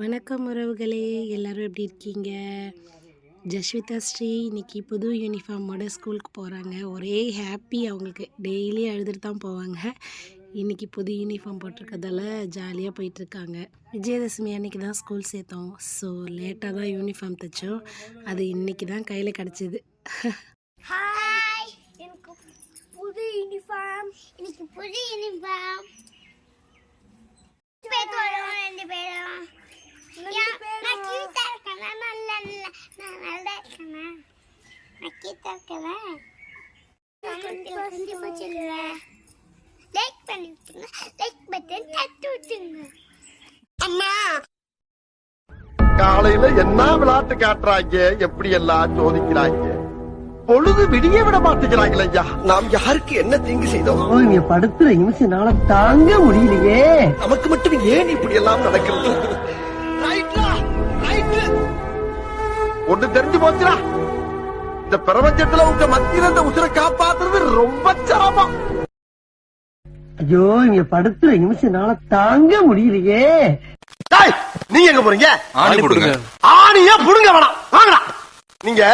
வணக்கம் உறவுகளே எல்லாரும் எப்படி இருக்கீங்க? ஜஸ்விதா ஸ்ரீ இன்னைக்கு புது யூனிஃபார்மோட ஸ்கூலுக்கு போகிறாங்க ஒரே ஹாப்பி அவங்களுக்கு. டெய்லி அழுதுட்டு தான் போவாங்க. இன்னைக்கு புது யூனிஃபார்ம் போட்டிருக்கதால ஜாலியாக போயிட்டுருக்காங்க. விஜயதசமி அன்னைக்கு தான் ஸ்கூல் சேர்த்தோம். ஸோ லேட்டாக தான் யூனிஃபார்ம் தைச்சோம். அது இன்றைக்கி தான் கையில் கிடச்சிது. புது யூனிஃபார்ம் இன்னைக்கு புது யூனிஃபார்ம் கண்டிப்பா கண்டிப்பா சொல்லுவேன் லைக் பண்ணி விட்டுங்க லைக் பட்டன் தட்டி விட்டுங்க காலையில என்ன விளையாட்டு காட்டுறாங்க? எப்படி எல்லாம் சோதிக்கிறாங்க? பொழுது விடிய விட மாட்டேங்கிறாங்களே ஐயா. நாம் யாருக்கு என்ன தீங்கு செய்தோம்? இங்க படுத்துற நிமிஷம்னால தாங்க முடியலையே. நமக்கு மட்டும் ஏன் இப்படி எல்லாம் நடக்கிறது ஒண்ணு தெரிஞ்சு போச்சுடா. இந்த பிரபஞ்சத்துல உங்க மத்தியில இந்த உசுரை காப்பாத்துறது ரொம்ப சிரமம். ஐயோ இங்க படுத்துற நிமிஷம்னால தாங்க முடியலையே. டேய், நீங்க எங்க போறீங்க? ஆணி கொடுங்க. ஆணியா புடுங்க வேணாம். வாங்கடா. நீங்க